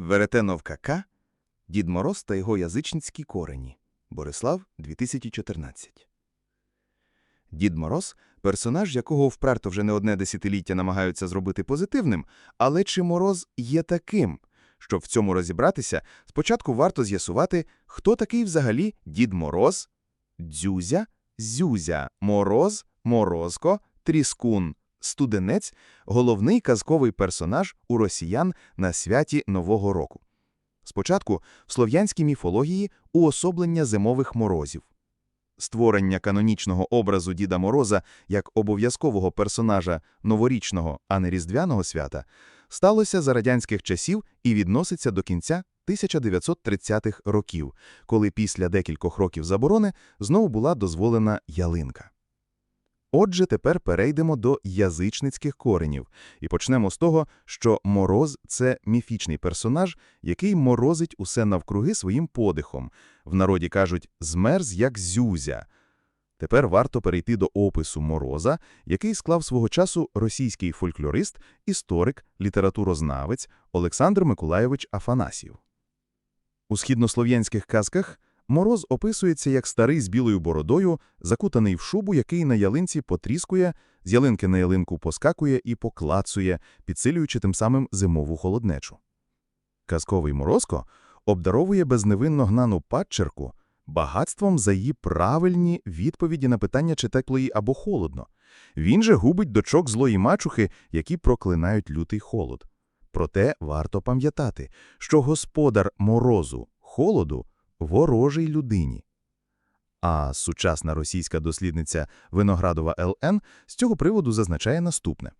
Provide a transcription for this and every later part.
Веретеновка К. Дід Мороз та його язичницькі корені. Борислав, 2014. Дід Мороз – персонаж, якого вперто вже не одне десятиліття намагаються зробити позитивним, але чи Мороз є таким? Щоб в цьому розібратися, спочатку варто з'ясувати, хто такий взагалі Дід Мороз, Дзюзя, Зюзя, Мороз, Морозко, Тріскун, Студенець – головний казковий персонаж у росіян на святі Нового року. Спочатку в слов'янській міфології уособлення зимових морозів. Створення канонічного образу Діда Мороза як обов'язкового персонажа новорічного, а не різдвяного свята сталося за радянських часів і відноситься до кінця 1930-х років, коли після декількох років заборони знову була дозволена ялинка. Отже, тепер перейдемо до язичницьких коренів і почнемо з того, що Мороз – це міфічний персонаж, який морозить усе навкруги своїм подихом. В народі кажуть «змерз як зюзя». Тепер варто перейти до опису Мороза, який склав свого часу російський фольклорист, історик, літературознавець Олександр Миколайович Афанасів. У східнослов'янських казках Мороз описується як старий з білою бородою, закутаний в шубу, який на ялинці потріскує, з ялинки на ялинку поскакує і поклацує, підсилюючи тим самим зимову холоднечу. Казковий Морозко обдаровує безневинно гнану падчерку багатством за її правильні відповіді на питання, чи тепло їй або холодно. Він же губить дочок злої мачухи, які проклинають лютий холод. Проте варто пам'ятати, що господар морозу, холоду – ворожий людині. А сучасна російська дослідниця Виноградова Л.Н. з цього приводу зазначає наступне.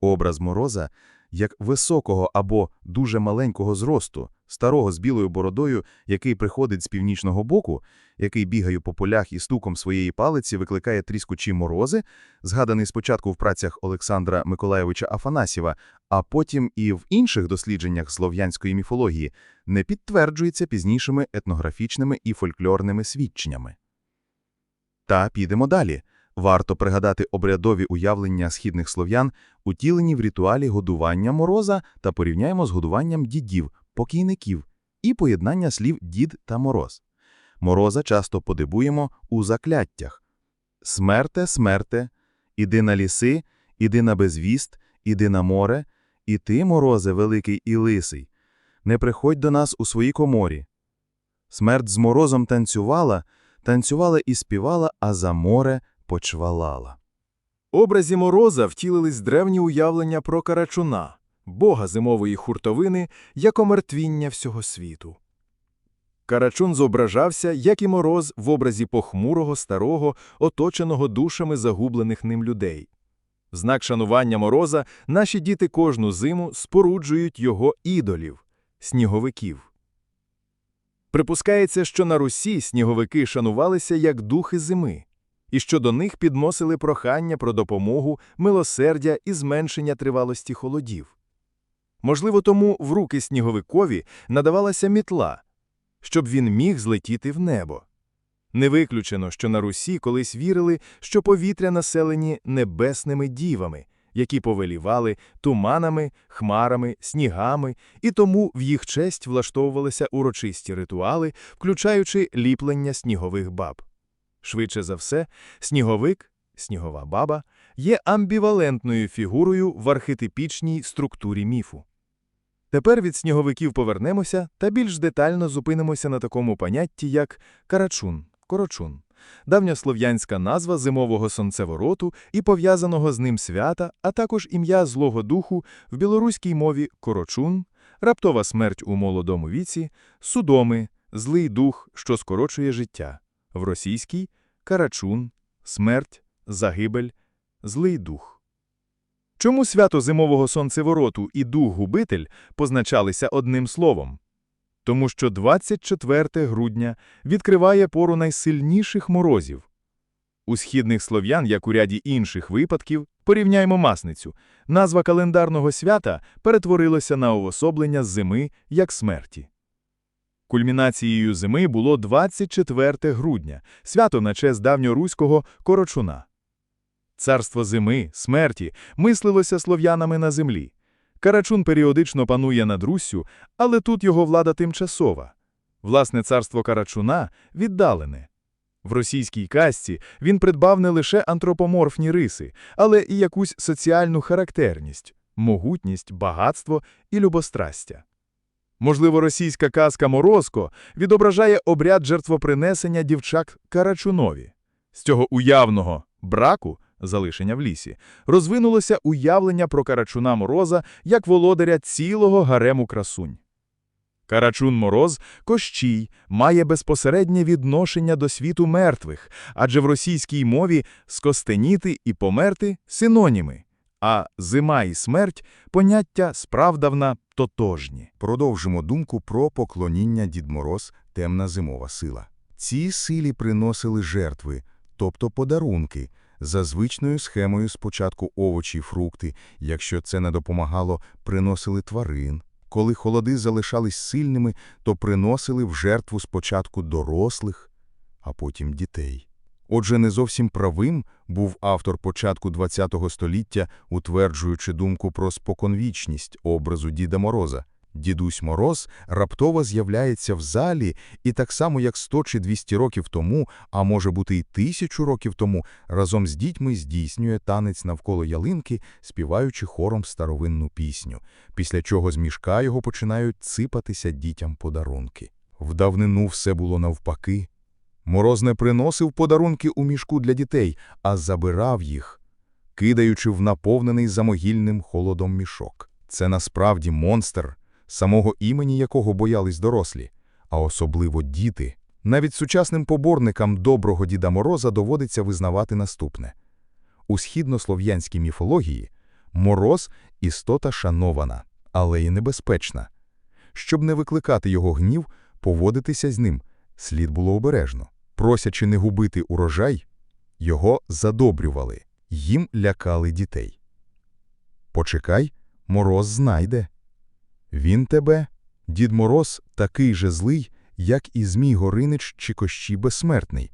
Образ Мороза як високого або дуже маленького зросту, старого з білою бородою, який приходить з північного боку, який бігає по полях і стуком своєї палиці викликає тріскучі морози, згаданий спочатку в працях Олександра Миколайовича Афанасєва, а потім і в інших дослідженнях слов'янської міфології, не підтверджується пізнішими етнографічними і фольклорними свідченнями. Та підемо далі. Варто пригадати обрядові уявлення східних слов'ян, утілені в ритуалі годування мороза та порівняємо з годуванням дідів, покійників і поєднання слів дід та мороз. Мороза часто подибуємо у закляттях. Смерте, смерте, іди на ліси, іди на безвіст, іди на море, і ти, морозе, великий і лисий, не приходь до нас у своїй коморі. Смерть з морозом танцювала, танцювала і співала, а за море почвалала. Образі Мороза втілились древні уявлення про Карачуна, бога зимової хуртовини, як омертвіння всього світу. Карачун зображався, як і Мороз, в образі похмурого, старого, оточеного душами загублених ним людей. В знак шанування Мороза наші діти кожну зиму споруджують його ідолів – сніговиків. Припускається, що на Русі сніговики шанувалися як духи зими, і що до них підносили прохання про допомогу, милосердя і зменшення тривалості холодів. Можливо, тому в руки сніговикові надавалася мітла, щоб він міг злетіти в небо. Не виключено, що на Русі колись вірили, що повітря населені небесними дівами, які повелівали туманами, хмарами, снігами, і тому в їх честь влаштовувалися урочисті ритуали, включаючи ліплення снігових баб. Швидше за все, сніговик, снігова баба, є амбівалентною фігурою в архетипічній структурі міфу. Тепер від сніговиків повернемося та більш детально зупинимося на такому понятті, як карачун, корочун, давньослов'янська назва зимового сонцевороту і пов'язаного з ним свята, а також ім'я Злого Духу в білоруській мові корочун, раптова смерть у молодому віці, судоми, злий дух, що скорочує життя, в російській карачун, смерть, загибель, злий дух. Чому свято зимового сонцевороту і дух-губитель позначалися одним словом? Тому що 24 грудня відкриває пору найсильніших морозів. У східних слов'ян, як у ряді інших випадків, порівняємо масницю, назва календарного свята перетворилася на уособлення зими як смерті. Кульмінацією зими було 24 грудня, свято на честь давньоруського корочуна. Царство зими, смерті мислилося слов'янами на землі. Карачун періодично панує над Руссю, але тут його влада тимчасова. Власне царство Карачуна віддалене. В російській казці він придбав не лише антропоморфні риси, але і якусь соціальну характерність – могутність, багатство і любострастя. Можливо, російська казка «Морозко» відображає обряд жертвопринесення дівчак Карачунові. З цього уявного браку, залишення в лісі, розвинулося уявлення про Карачуна Мороза як володаря цілого гарему красунь. Карачун Мороз – Кощій, має безпосереднє відношення до світу мертвих, адже в російській мові скостеніти і померти – синоніми, а зима і смерть – поняття справдавна тотожні. Продовжимо думку про поклоніння Дід Мороз – темна зимова сила. Ці силі приносили жертви, тобто подарунки, за звичною схемою спочатку овочі фрукти, якщо це не допомагало, приносили тварин. Коли холоди залишались сильними, то приносили в жертву спочатку дорослих, а потім дітей. Отже, не зовсім правим був автор початку ХХ століття, утверджуючи думку про споконвічність образу Діда Мороза. Дідусь Мороз раптово з'являється в залі і так само, як 100 чи 200 років тому, а може бути і тисячу років тому, разом з дітьми здійснює танець навколо ялинки, співаючи хором старовинну пісню, після чого з мішка його починають ципатися дітям подарунки. В давнину все було навпаки. Мороз не приносив подарунки у мішку для дітей, а забирав їх, кидаючи в наповнений замогильним холодом мішок. Це насправді монстр, самого імені якого боялись дорослі, а особливо діти. Навіть сучасним поборникам доброго Діда Мороза доводиться визнавати наступне. У східнослов'янській міфології Мороз – істота шанована, але й небезпечна. Щоб не викликати його гнів, поводитися з ним слід було обережно. Просячи не губити урожай, його задобрювали, їм лякали дітей. Почекай, Мороз знайде. Він тебе, Дід Мороз, такий же злий, як і Змій Горинич чи Кощій Безсмертний.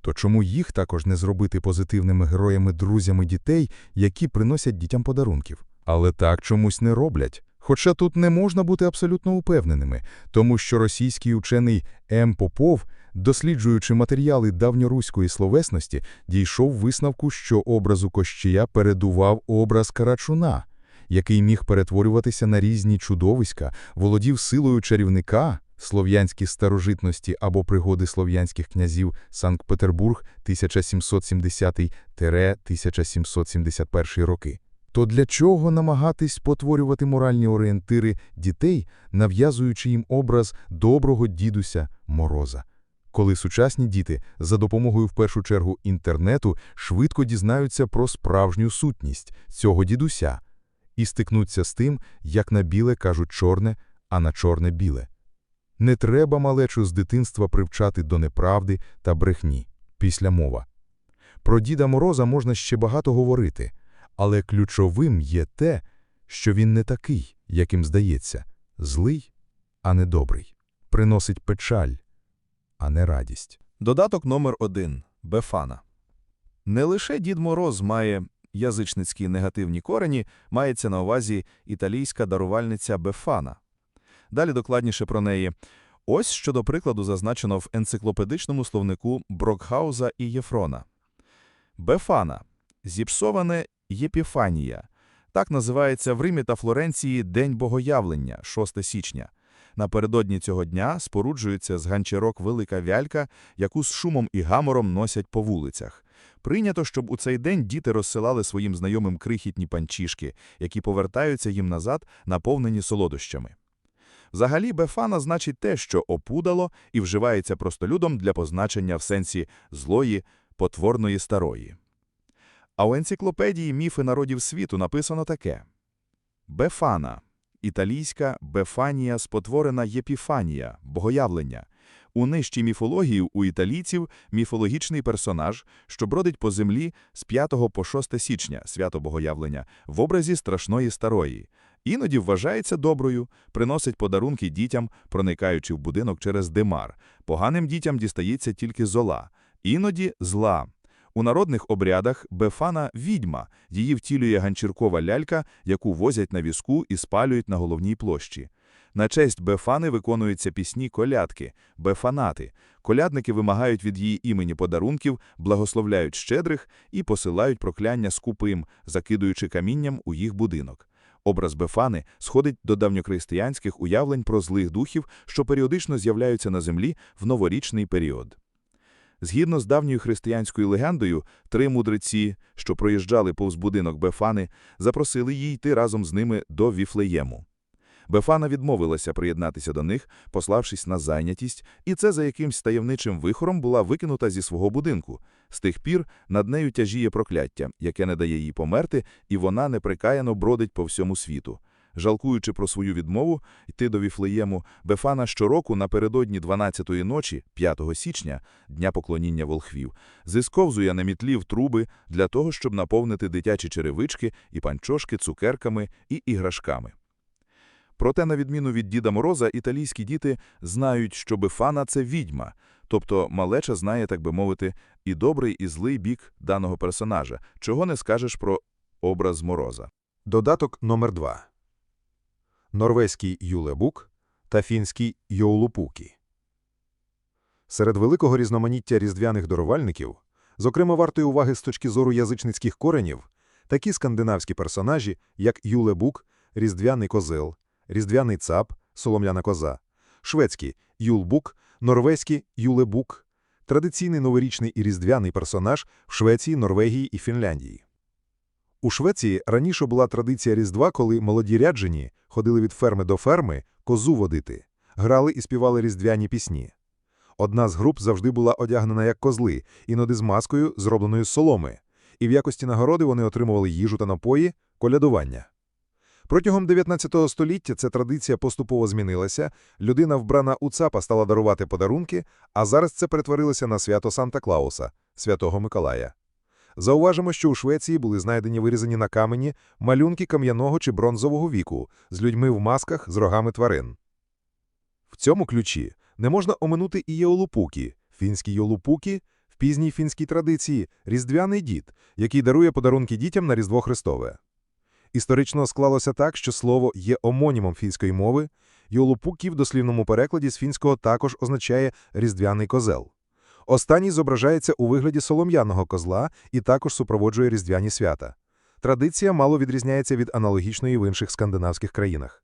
То чому їх також не зробити позитивними героями-друзями дітей, які приносять дітям подарунків? Але так чомусь не роблять. Хоча тут не можна бути абсолютно упевненими, тому що російський учений М. Попов, досліджуючи матеріали давньоруської словесності, дійшов висновку, що образу Кощія передував образ Карачуна, який міг перетворюватися на різні чудовиська, володів силою чарівника, слов'янські старожитності або пригоди слов'янських князів Санкт-Петербург 1770-1771 роки. То для чого намагатись потворювати моральні орієнтири дітей, нав'язуючи їм образ доброго дідуся Мороза? Коли сучасні діти за допомогою в першу чергу інтернету швидко дізнаються про справжню сутність цього дідуся і стикнуться з тим, як на біле кажуть чорне, а на чорне біле. Не треба малечу з дитинства привчати до неправди та брехні. Після мова. Про Діда Мороза можна ще багато говорити, але ключовим є те, що він не такий, яким здається, злий, а не добрий, приносить печаль, а не радість. Додаток номер 1 Бефана. Не лише Дід Мороз має язичницькі негативні корені, мається на увазі італійська дарувальниця Бефана. Далі докладніше про неї. Ось що до прикладу зазначено в енциклопедичному словнику Брокхауза і Єфрона. Бефана – зіпсоване Єпіфанія. Так називається в Римі та Флоренції День Богоявлення, 6 січня. Напередодні цього дня споруджується з ганчарок велика вялька, яку з шумом і гамором носять по вулицях. Прийнято, щоб у цей день діти розсилали своїм знайомим крихітні панчішки, які повертаються їм назад, наповнені солодощами. Взагалі, бефана значить те, що опудало і вживається простолюдом для позначення в сенсі злої, потворної старої. А у енциклопедії «Міфи народів світу» написано таке. Бефана – італійська Бефанія спотворена Єпіфанія, богоявлення. У нижчій міфології у італійців міфологічний персонаж, що бродить по землі з 5 по 6 січня, свято Богоявлення, в образі страшної старої. Іноді вважається доброю, приносить подарунки дітям, проникаючи в будинок через димар. Поганим дітям дістається тільки зола, іноді зла. У народних обрядах Бефана – відьма, її втілює ганчіркова лялька, яку возять на візку і спалюють на головній площі. На честь Бефани виконуються пісні колядки, бефанати. Колядники вимагають від її імені подарунків, благословляють щедрих і посилають прокляння скупим, закидуючи камінням у їх будинок. Образ Бефани сходить до давньохристиянських уявлень про злих духів, що періодично з'являються на землі в новорічний період. Згідно з давньою християнською легендою, три мудреці, що проїжджали повз будинок Бефани, запросили її йти разом з ними до Віфлеєму. Бефана відмовилася приєднатися до них, пославшись на зайнятість, і це за якимсь таємничим вихором була викинута зі свого будинку. З тих пір над нею тяжіє прокляття, яке не дає їй померти, і вона неприкаяно бродить по всьому світу. Жалкуючи про свою відмову йти до Віфлеєму, Бефана щороку напередодні 12-ї ночі, 5 січня, дня поклоніння волхвів, зисковзує на мітлі труби для того, щоб наповнити дитячі черевички і панчошки цукерками і іграшками. Проте, на відміну від Діда Мороза, італійські діти знають, що Бефана – це відьма, тобто малеча знає, так би мовити, і добрий, і злий бік даного персонажа, чого не скажеш про образ Мороза. Додаток номер 2 Норвезький юлебук та фінський йоулупукі. Серед великого різноманіття різдвяних дарувальників, зокрема вартої уваги з точки зору язичницьких коренів, такі скандинавські персонажі, як юлебук, різдвяний козел, різдвяний цап, солом'яна коза, шведський юлбук, норвезький юлебук, традиційний новорічний і різдвяний персонаж в Швеції, Норвегії і Фінляндії. У Швеції раніше була традиція Різдва, коли молоді ряджені ходили від ферми до ферми козу водити, грали і співали різдвяні пісні. Одна з груп завжди була одягнена як козли, іноді з маскою, зробленою з соломи, і в якості нагороди вони отримували їжу та напої, колядування. Протягом 19 століття ця традиція поступово змінилася, людина вбрана у цапа стала дарувати подарунки, а зараз це перетворилося на свято Санта-Клауса, святого Миколая. Зауважимо, що у Швеції були знайдені вирізані на камені малюнки кам'яного чи бронзового віку з людьми в масках з рогами тварин. В цьому ключі не можна оминути і Йолупукі, фінський Йолупукі в пізній фінській традиції різдвяний дід, який дарує подарунки дітям на Різдво Христове. Історично склалося так, що слово є омонімом фінської мови, Йолупукі в дослівному перекладі з фінського також означає різдвяний козел. Останній зображається у вигляді солом'яного козла і також супроводжує різдвяні свята. Традиція мало відрізняється від аналогічної в інших скандинавських країнах.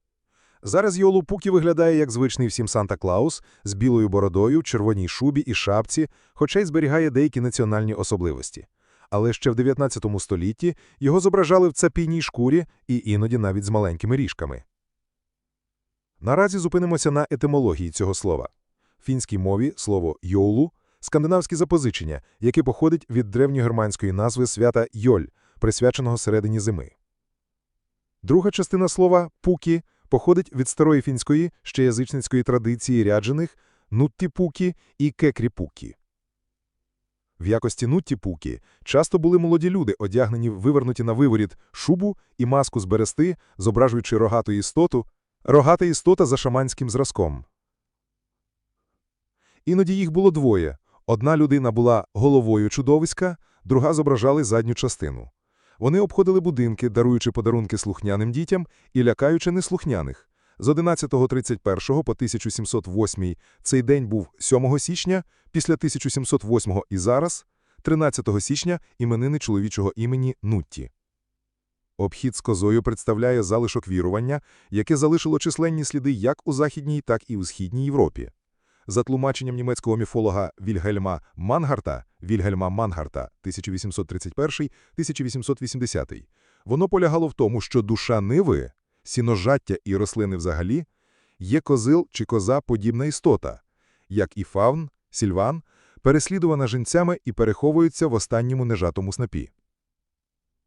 Зараз Йолупукі виглядає як звичний всім Санта-Клаус з білою бородою, червоній шубі і шапці, хоча й зберігає деякі національні особливості. Але ще в 19 столітті його зображали в цапійній шкурі і іноді навіть з маленькими ріжками. Наразі зупинимося на етимології цього слова. В фінській мові слово «йолу» – скандинавське запозичення, яке походить від древньогерманської назви свята Йоль, присвяченого середині зими. Друга частина слова «пукі» походить від старої фінської, ще язичницької традиції ряджених «нутті-пукі» і «кекрі-пукі». В якості нутті-пукі часто були молоді люди, одягнені вивернуті на виворіт шубу і маску з берести, зображуючи рогату істоту, рогата істота за шаманським зразком. Іноді їх було двоє. Одна людина була головою чудовиська, друга зображали задню частину. Вони обходили будинки, даруючи подарунки слухняним дітям і лякаючи неслухняних. З 1131 по 1708 цей день був 7 січня, після 1708 і зараз, 13 січня іменини чоловічого імені Нутті. Обхід з козою представляє залишок вірування, яке залишило численні сліди як у Західній, так і у Східній Європі. За тлумаченням німецького міфолога Вільгельма Мангарта, Вільгельма Мангарта 1831-1880, воно полягало в тому, що душа ниви, сіножаття і рослини взагалі, є козил чи коза подібна істота, як і фавн, сільван, переслідувана жінцями і переховується в останньому нежатому снопі.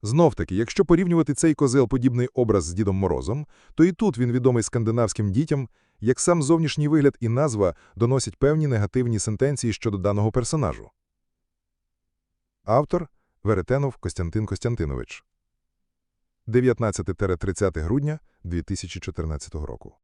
Знов-таки, якщо порівнювати цей козел-подібний образ з Дідом Морозом, то і тут він відомий скандинавським дітям, як сам зовнішній вигляд і назва доносять певні негативні сентенції щодо даного персонажу. Автор – Веретенов Костянтин Костянтинович. 19-30 грудня 2014 року.